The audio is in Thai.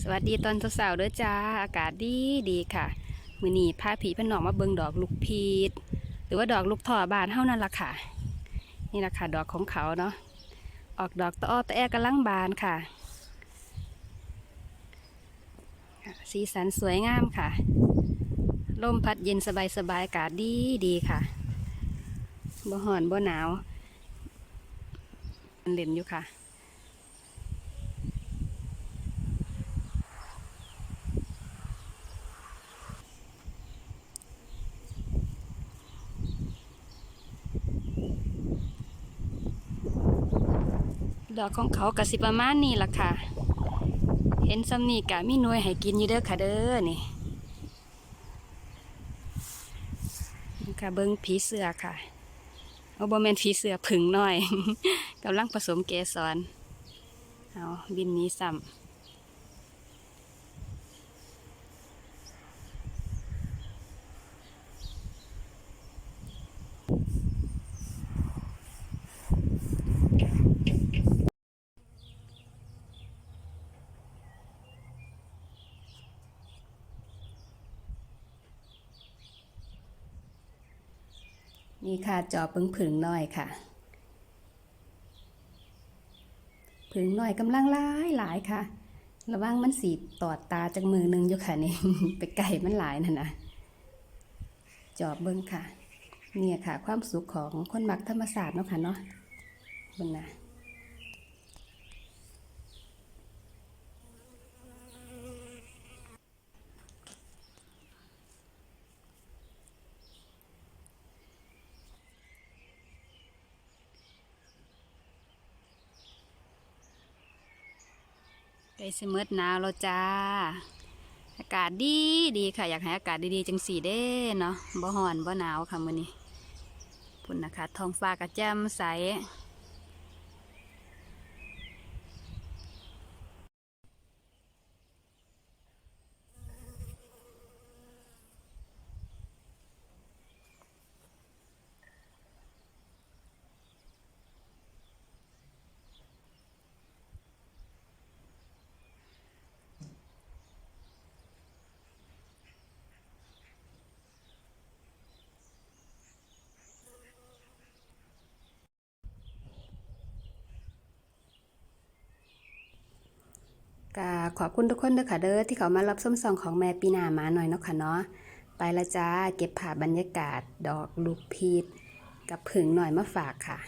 สวัสดีตอนเสาร์ๆเด้อจ้า อากาศดีดีค่ะ มือนี้พาผีพนองมาเบิงดอกลูกพีดหรือว่าดอกลูกท่อบานเท่านั้นล่ะค่ะ นี่ล่ะค่ะ ดอกของเขาเนาะออกดอกตะอ้อตะแอกำลังบานค่ะ สีสันสวยงามค่ะลมพัดเย็นสบายสบายอากาศดีดีค่ะบ่ห่อนบ่หนาวมันเล่นอยู่ค่ะ ดอกของเขากระสิประมาณนี้ล่ะค่ะ เห็นซ้ำนี่กะมีหน่วยให้กินอยู่เด้อค่ะเด้อนี่ค่ะเบิ้งผีเสือค่ะเอาบอแมนผีเสือผึ่งหน่อยกำลังผสมเกสรเอาบินนี้ซ้ำ นี่ค่ะจอพึ่งผึ่งน้อยค่ะผึ่งน้อยกำลังหลายหลายค่ะ ระวังมันสีตอดตาจากมือหนึงอยู่ค่ะนี่ไปไก่มันหลายนั่นนะจอบเบิ้งค่ะ เนี่ยค่ะ ความสุขของคนมักธรรมศาสตร์เนาะค่ะเนาะเบิ้งนะ ไกล้สิเมิดหนาวแล้วจ้า อากาศดีดีค่ะ อยากให้อากาศดีๆจังสีเด้เนาะบ่หอนบ่หนาวค่ะมื้อนี้พุ่นนะคะท้องฟ้าก็แจ่มใส ก็ขอบคุณทุกคนด้อค่ะเด้อที่เขามารับส้มซองของแม่ปีนามาหน่อยเนาะค่ะเนาะไปละจ้าเก็บภาพบรรยากาศดอกลูกพีชกับผึ่งหน่อยมาฝากค่ะ